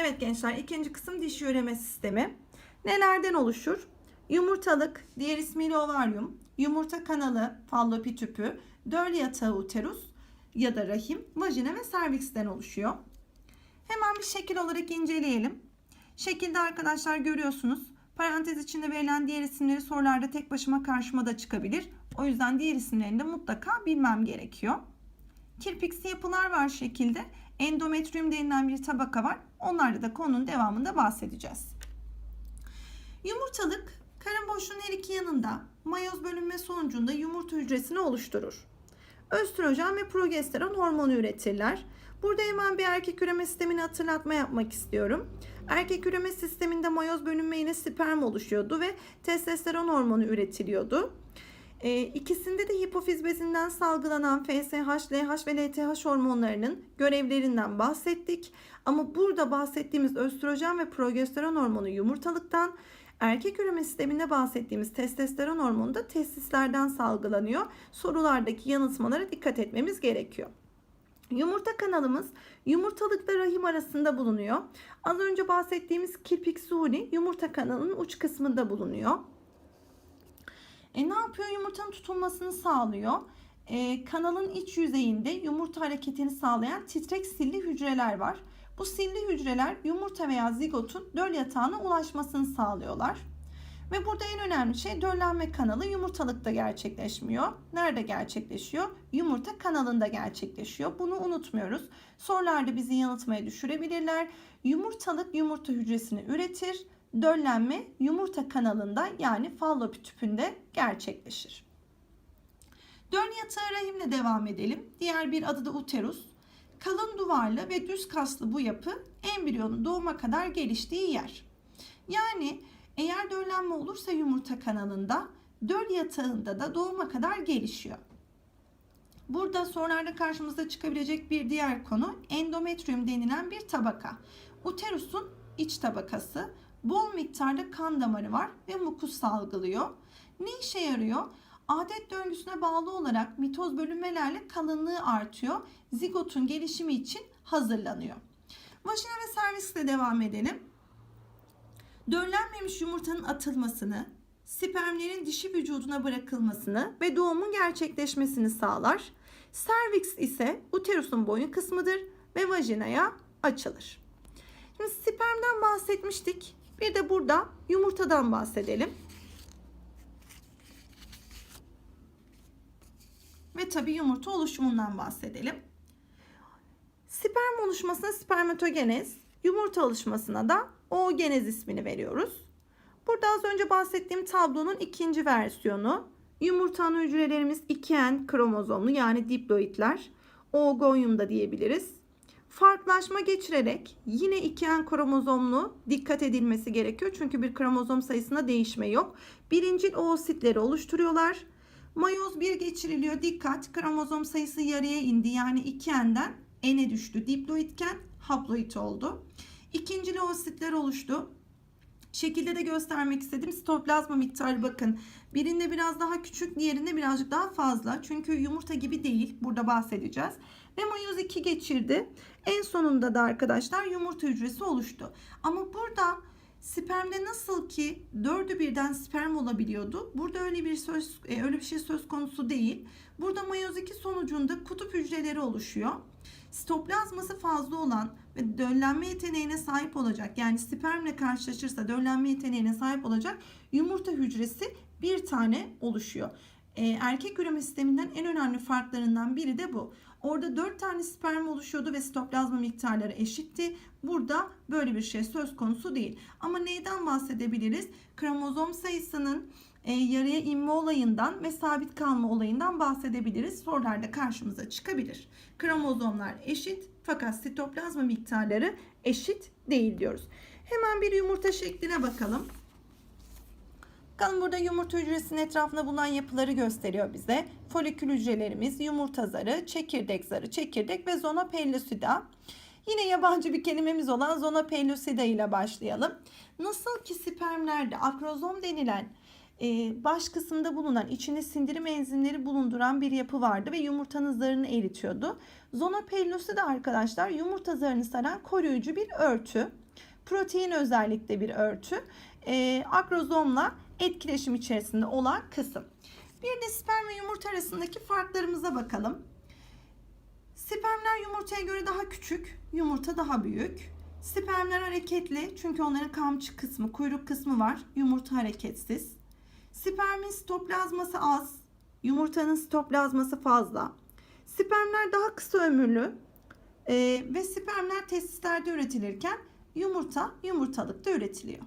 Evet gençler ikinci kısım dişi üreme sistemi. Nelerden oluşur? Yumurtalık, diğer ismiyle ovaryum, yumurta kanalı, fallopi tüpü, döl yatağı uterus ya da rahim, vajina ve servisten oluşuyor. Hemen bir şekil olarak inceleyelim. Şekilde arkadaşlar görüyorsunuz. Parantez içinde verilen diğer isimleri sorularda tek başıma karşıma da çıkabilir. O yüzden diğer isimlerini de mutlaka bilmem gerekiyor. Kirpiksi yapılar var şekilde. Endometrium denilen bir tabaka var. Onlarda da konunun devamında bahsedeceğiz. Yumurtalık karın boşluğunun her iki yanında mayoz bölünme sonucunda yumurta hücresini oluşturur. Östrojen ve progesteron hormonu üretirler. Burada hemen bir erkek üreme sistemini hatırlatma yapmak istiyorum. Erkek üreme sisteminde mayoz bölünme ile sperm oluşuyordu ve testosteron hormonu üretiliyordu. E, ikisinde de hipofiz bezinden salgılanan FSH, LH ve LTH hormonlarının görevlerinden bahsettik. Ama burada bahsettiğimiz östrojen ve progesteron hormonu yumurtalıktan, erkek üreme sisteminde bahsettiğimiz testosteron hormonu da testislerden salgılanıyor. Sorulardaki yanıltmalara dikkat etmemiz gerekiyor. Yumurta kanalımız yumurtalıkla rahim arasında bulunuyor. Az önce bahsettiğimiz kirpik suni yumurta kanalının uç kısmında bulunuyor. E ne yapıyor? Yumurtanın tutulmasını sağlıyor. E, kanalın iç yüzeyinde yumurta hareketini sağlayan titrek silli hücreler var. Bu silli hücreler yumurta veya zigotun döl yatağına ulaşmasını sağlıyorlar. Ve burada en önemli şey döllenme kanalı yumurtalıkta gerçekleşmiyor. Nerede gerçekleşiyor? Yumurta kanalında gerçekleşiyor. Bunu unutmuyoruz. Sorularda bizi yanıltmaya düşürebilirler. Yumurtalık yumurta hücresini üretir. Döllenme yumurta kanalında yani fallopi tüpünde gerçekleşir. Döl yatağı rahimle devam edelim. Diğer bir adı da uterus. Kalın duvarlı ve düz kaslı bu yapı embriyonun doğuma kadar geliştiği yer. Yani eğer döllenme olursa yumurta kanalında döl yatağında da doğuma kadar gelişiyor. Burada sorularda karşımıza çıkabilecek bir diğer konu endometrium denilen bir tabaka. Uterusun iç tabakası. Bol miktarda kan damarı var ve mukus salgılıyor. Ne işe yarıyor? Adet döngüsüne bağlı olarak mitoz bölünmelerle kalınlığı artıyor. Zigotun gelişimi için hazırlanıyor. Vajina ve servisle devam edelim. Döllenmemiş yumurtanın atılmasını, spermlerin dişi vücuduna bırakılmasını ve doğumun gerçekleşmesini sağlar. Serviks ise uterusun boyun kısmıdır ve vajinaya açılır. Şimdi spermden bahsetmiştik. Bir de burada yumurtadan bahsedelim. Ve tabii yumurta oluşumundan bahsedelim. Sperm oluşmasına spermatogenez, yumurta oluşmasına da oogenez ismini veriyoruz. Burada az önce bahsettiğim tablonun ikinci versiyonu. Yumurta ana hücrelerimiz 2N kromozomlu yani diploidler. Oogonyum da diyebiliriz. Farklılaşma geçirerek yine 2N kromozomlu dikkat edilmesi gerekiyor. Çünkü bir kromozom sayısında değişme yok. Birincil oositleri oluşturuyorlar. Mayoz 1 geçiriliyor. Dikkat kromozom sayısı yarıya indi. Yani 2N'den N'e düştü. Diploidken haploid oldu. İkinci oositler oluştu. Şekilde de göstermek istedim. Sitoplazma miktarı bakın. Birinde biraz daha küçük, diğerinde birazcık daha fazla. Çünkü yumurta gibi değil. Burada bahsedeceğiz. Ve mayoz 2 geçirdi. En sonunda da arkadaşlar yumurta hücresi oluştu. Ama burada spermde nasıl ki dördü birden sperm olabiliyordu. Burada öyle bir söz e, öyle bir şey söz konusu değil. Burada mayoz 2 sonucunda kutup hücreleri oluşuyor. Sitoplazması fazla olan ve döllenme yeteneğine sahip olacak yani spermle karşılaşırsa döllenme yeteneğine sahip olacak yumurta hücresi bir tane oluşuyor. Ee, erkek üreme sisteminden en önemli farklarından biri de bu. Orada 4 tane sperm oluşuyordu ve sitoplazma miktarları eşitti. Burada böyle bir şey söz konusu değil. Ama neyden bahsedebiliriz? Kromozom sayısının e, yarıya inme olayından ve sabit kalma olayından bahsedebiliriz. Sorularda karşımıza çıkabilir. Kromozomlar eşit fakat sitoplazma miktarları eşit değil diyoruz. Hemen bir yumurta şekline bakalım. Bakın burada yumurta hücresinin etrafında bulunan yapıları gösteriyor bize. Folikül hücrelerimiz, yumurta zarı, çekirdek zarı, çekirdek ve zona pellucida. Yine yabancı bir kelimemiz olan zona pellucida ile başlayalım. Nasıl ki spermlerde akrozom denilen e, baş kısımda bulunan içinde sindirim enzimleri bulunduran bir yapı vardı ve yumurtanın zarını eritiyordu. Zona pellusi de arkadaşlar yumurta zarını saran koruyucu bir örtü. Protein özellikle bir örtü. E, akrozomla etkileşim içerisinde olan kısım. Bir de sperm ve yumurta arasındaki farklarımıza bakalım. Spermler yumurtaya göre daha küçük, yumurta daha büyük. Spermler hareketli çünkü onların kamçı kısmı, kuyruk kısmı var. Yumurta hareketsiz. Spermin sitoplazması az, yumurtanın sitoplazması fazla. Spermler daha kısa ömürlü ee, ve spermler testislerde üretilirken yumurta yumurtalıkta üretiliyor.